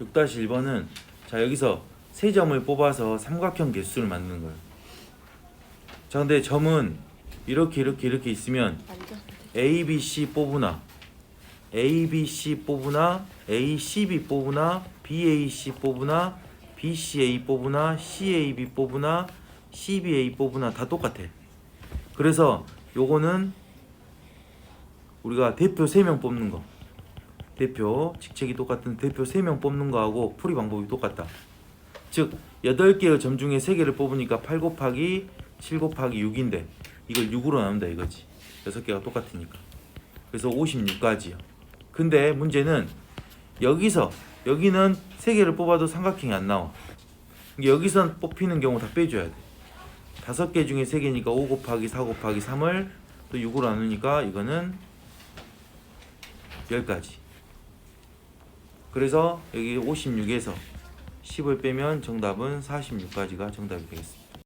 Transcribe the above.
6-1번은 자 여기서 세 점을 뽑아서 삼각형 개수를 만드는 거예요. 자 근데 점은 이렇게 이렇게 이렇게 있으면 A, B, C 뽑으나 A, B, C 뽑으나 A, C, B 뽑으나 B, A, C 뽑으나 B, C, A 뽑으나 C, A, B 뽑으나 C, B, A 뽑으나 다 똑같아. 그래서 요거는 우리가 대표 3명 뽑는 거 대표 직책이 똑같은 대표 3명 뽑는 거하고 풀이 방법이 똑같다. 즉 8개의 점 중에 3개를 뽑으니까 8 곱하기 7 곱하기 6인데 이걸 6으로 나눈다 이거지. 6개가 똑같으니까. 그래서 56까지요. 근데 문제는 여기서 여기는 3개를 뽑아도 삼각형이 안 나와. 여기선 뽑히는 경우 다 빼줘야 돼. 5개 중에 3개니까 5 곱하기 4 곱하기 3을 또 6으로 나누니까 이거는 10가지. 그래서 여기 56에서 10을 빼면 정답은 46가지가 정답이 되겠습니다.